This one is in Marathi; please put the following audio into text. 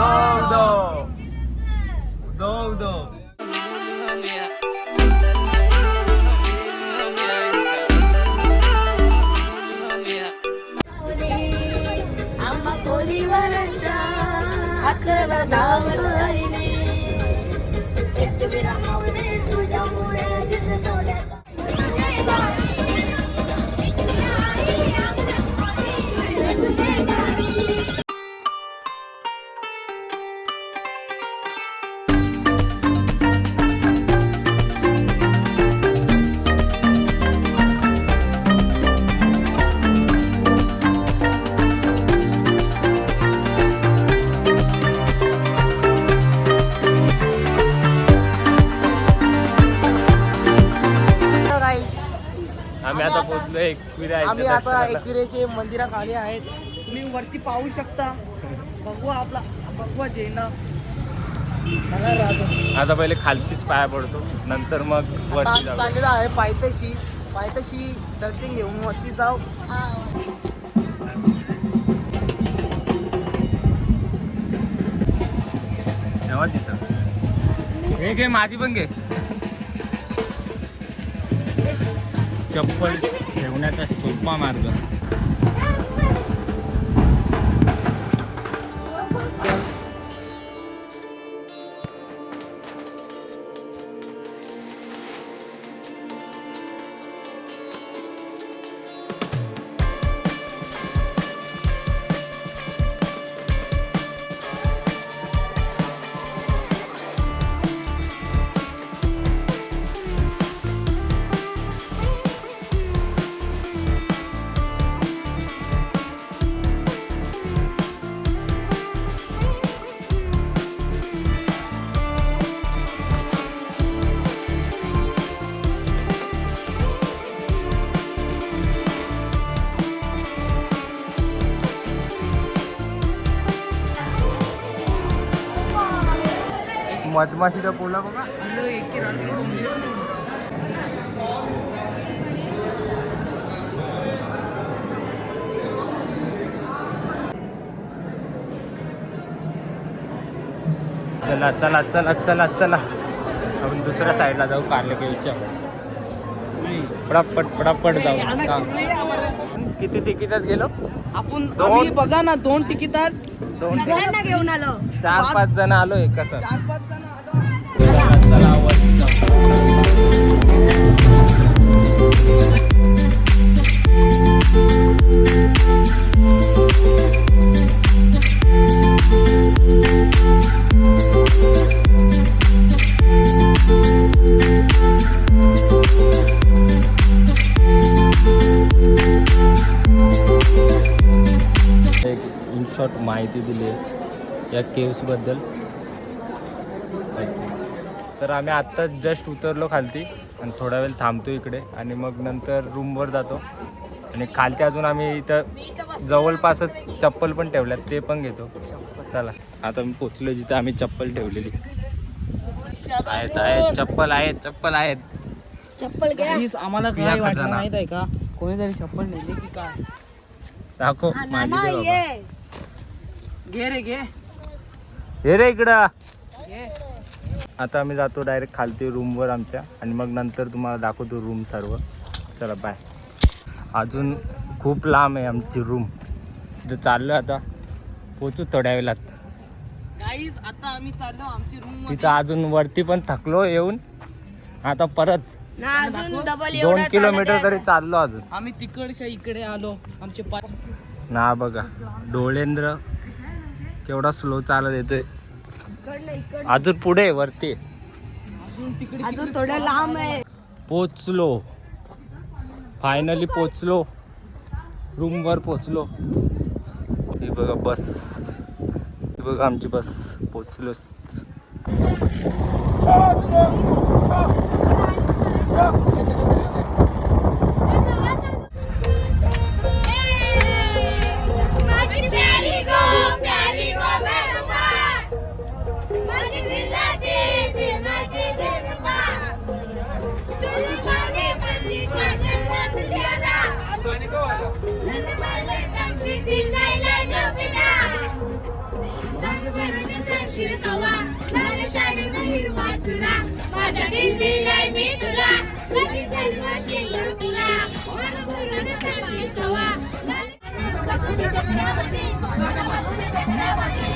우도 우도 आम्ही आता पोहोचलो एकविरा आम्ही आता एकविरेचे मंदिराखाली आहेत. तुम्ही वरती पाहू शकता. भगवा आपला भगवा जैन. आता पहिले खालतीच पाया पडतो. नंतर मग वरती जाऊ चाललेला आहे पायथ्याशी. पायथ्याशी दर्शन घेऊन वरती जाऊ. तेव्हा तिथं. हे घे माझी पण घे. chocolate de una taza de amarga. मधमाशीचा पोला बघा. चला चला चला चला चला. आपण दुसऱ्या साईडला जाऊ कारले पटापट पटापट जाऊ. हा. किती तिकिटात गेलो? आपण बघा ना दोन तिकिटात. दोन सगळ्यांना घेऊन आलो. चार पाच. जण आलोय कसं? चार पाच माहिती दिली या केव्सबद्दल तर आम्ही आत्ता जस्ट उतरलो खालती आणि थोडा वेळ थांबतो इकडे आणि मग नंतर रूमवर जातो. आणि खालती अजून आम्ही इथं जवळपासच चप्पल पण ठेवल्यात ते पण घेतो. चला. आता मी पोचलो जिथं आम्ही चप्पल ठेवलेली. आहेत आहेत चप्पल आहेत चप्पल आहेत. चप्पल घ्या. आम्हाला काय वाटलं. माहीत आहे का? कोणीतरी चप्पल नेली की काय? दाखव हा, माझी घे रे घे. हे रे इकडं. आता आम्ही जातो डायरेक्ट खालती रूमवर आमच्या. आणि मग नंतर तुम्हाला दाखवतो रूम सर्व. चला बाय अजून खूप लांब आहे आमची रूम जर चाललो आता पोचू थोड्या वेळात. गाईज आता आम्ही चाललो आमची रूम तिथं अजून वरती पण थकलो येऊन. आता परत ना अजून डबल दोन किलोमीटर तरी चाललो अजून. आम्ही तिकडच्या इकडे आलो. आमचे पाय ना बघा. डोळेंद्र केवढा स्लो चालत येतोय. अजून पुढे वरती. अजून तिकडे अजून थोडं लांब आहे. पोचलो. फायनली पोचलो. रूमवर पोचलो. ही बघा बस. ही बघा आमची बस पोचलो. माझी माझ्या दिल्लीला मी तुला लगेच जन्मशील तुला माझं पूर्ण सांगशील कवा लाल- बसून चक्रामध्ये, माझं बसून चक्रामध्ये.